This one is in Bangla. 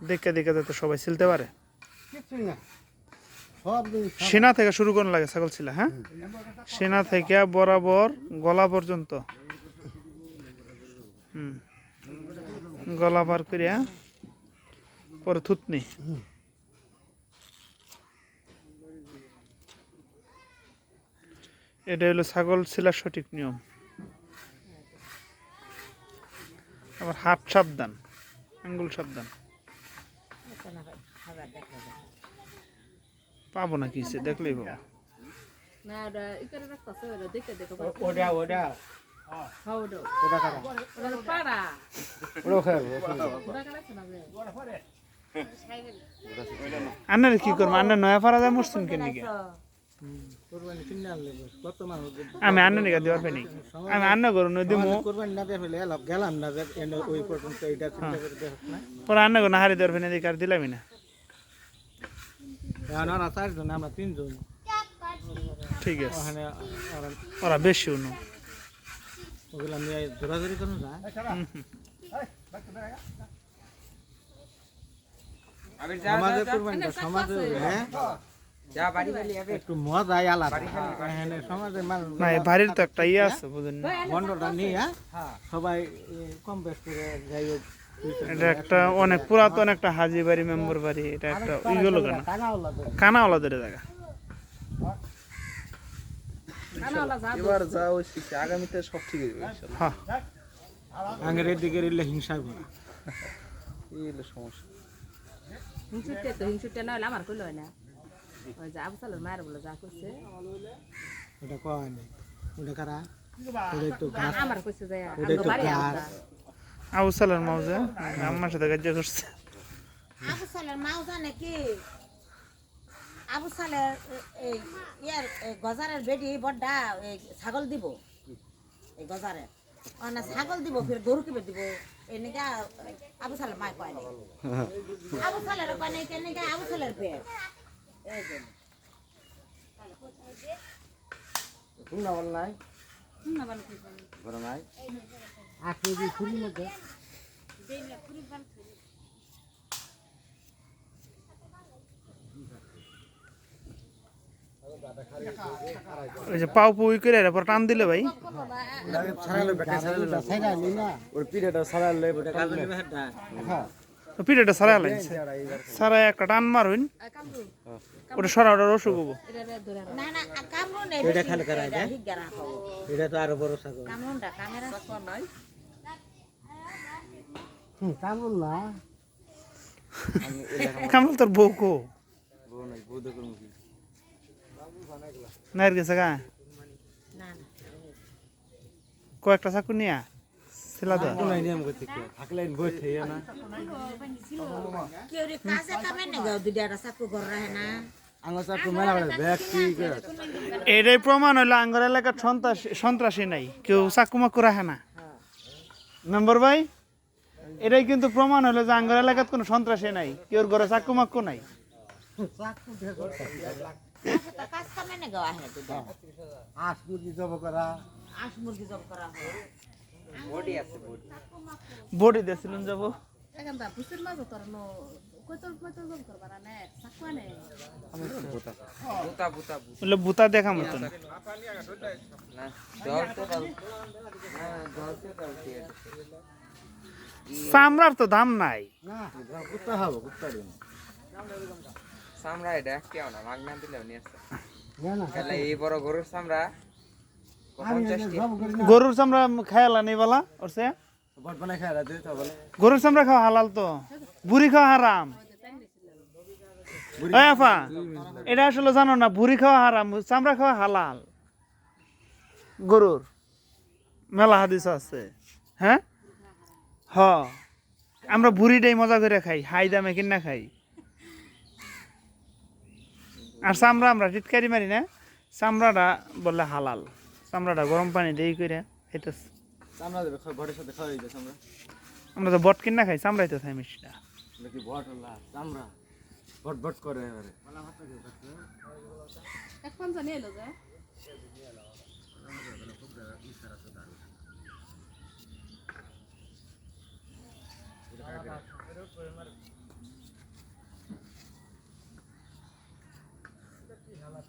দেখে দেখে যাতে সবাই ছিলতে পারে। সেনা থেকে শুরু করুন লাগে ছাগল ছিল হ্যাঁ? সেনা থেকে বরাবর গলা পর্যন্ত। হুম। গলা পার করিয়া পরে থুতনি। এটা হলো ছাগল ছিলার সঠিক নিয়ম। আবার হাত সাবধান আঙ্গুল সাবধান। পাবো না কিছু দেখলেই পাবো। হ্যাঁ আন্নারে কি করব? আন্না নয়া ফারা যায় মরছেন কেন কোরবানি আমি আন্না নিকা দেওয়ার পাইনি। আমি আন্না করো নদী দিমু। কোরবানি না দিয়ে ফেলে গেলাম না ওই পর্যন্ত চিন্তা করে দেখ না পরে আন্না করো না হারি দেওয়ার পাইনি দেখে আর দিলামই না। চারজন আমরা তিনজন। ঠিক আছে। ওখানে ওরা ওরা বেশি উনো। ওগুলো দৌড়াদৌড়ি করুন না। সমাজে কোরবানিটা সমাজে হ্যাঁ। একটু মজাই আলাদা। এখানে সমাজে না বাড়ির তো একটা ইয়ে আছে বুঝেন না। নিয়ে সবাই কম বেশ করে যাই হোক এটা একটা অনেক পুরাতন একটা হাজি বাড়ি মেম্বার বাড়ি এটা একটা ইগুলো কেন। কানাওয়ালাদের জায়গা। যা এবার যা ওই আগামীতে সব ঠিক হয়ে যাবে হ্যাঁ। দিকে এলে হিংসা করে এই হলো সমস্যা। হিংসুটে তো হিংসুটে না হলে আমার কইলো না। ওই যে আবু সালের মায়ের বলে যা করছে ওটা কয় না ওটা কারা? ওটাই তো গাছ। আমার কইছে আবু সালের মাউজে সাথে কাজ করছে আবু সালের মাও জানে আবু সালের ইয়ার গজারের বেডি বড্ডা এই ছাগল দিব। এই গজারের। না ছাগল দিব ফির গরু কিবে দিব। এনেকা আবু সালের মায় কয় নাই। আবু সালের কয় নাই কেন আবু সালের শুননা বল নাই হুম, না বানো কইছে। বড় নাই আজকে যে ছুরি মধ্যে ওই যে পাও পুই করে এরপর টান দিলে ভাই ছাড়ালে ছাড়ালে না ওই পিঠেটা ছাড়ালে হ্যাঁ পিঠেটা সারাই লাগছে সারাই একটা টান মারুন ওটা সরা ওটা রসুক হব এটা খালি করা তো আরও বড় কামড় না। কামল তোর বউ কো? নাইর গেছে গা? না না। কয়েকটা চাকু নিয়া? ছিলা তো। কোন নিয়ম করতে কি থাকলে বই থেকে না? কেউ রে কাজে কামে নে গাও দুইটা চাকু ঘর রাহে না। আঙ্গা চাকু মেলা বলে ব্যক্তি এটাই প্রমাণ হইল আঙ্গর এলাকার সন্ত্রাসী সন্ত্রাসী নাই কেউ চাকু মাকু রাখে না। নম্বর ভাই এটাই কিন্তু প্রমাণ হলো যে আঙ্গর এলাকাত কোনো সন্ত্রাসী নাই কেউর ঘরে চাকু মাকু নাই। আস মুরগি জব করা। আস মুরগি জব করা হয় বডি। দিয়েছিলেন যাব। এখান থেকে পুষের মাঝে তোর নো কইতল কইতল জল করবা না নে সাকুয়া নে বলে বুতা দেখা মতো না চামড়ার তো দাম নাই। না কুত্তা হব কুত্তা দিন। চামড়া এটা কেউ না মাগনা দিলেও নিয়ে আসছে এই বড় গরুর না গরুর চামড়া খায়ালা নেই বলা ওরছে? গরুর চামড়া খাওয়া হালাল তো? বুড়ি খাওয়া হারাম? আফা এটা আসলে জানো না বুড়ি খাওয়া হারাম চামড়া খাওয়া হালাল। গরুর মেলা হাদিস আছে হ্যাঁ? হ আমরা বুড়িটাই মজা করে খাই হাই দামে কিনা খাই। আর চামড়া আমরা টিটকারি মারি না চামড়াটা বলে হালাল। চামড়াটা গরম পানি দিয়ে করে খাইতেছ। চামড়া দেবে ঘরের সাথে খাওয়াই দেয় চামড়া। আমরা তো বট কিনা খাই চামড়াই তো খাই মিষ্টিটা। নাকি বট? আল্লাহ চামড়া। বট বট করে এবারে। এখন জানি এলো যা।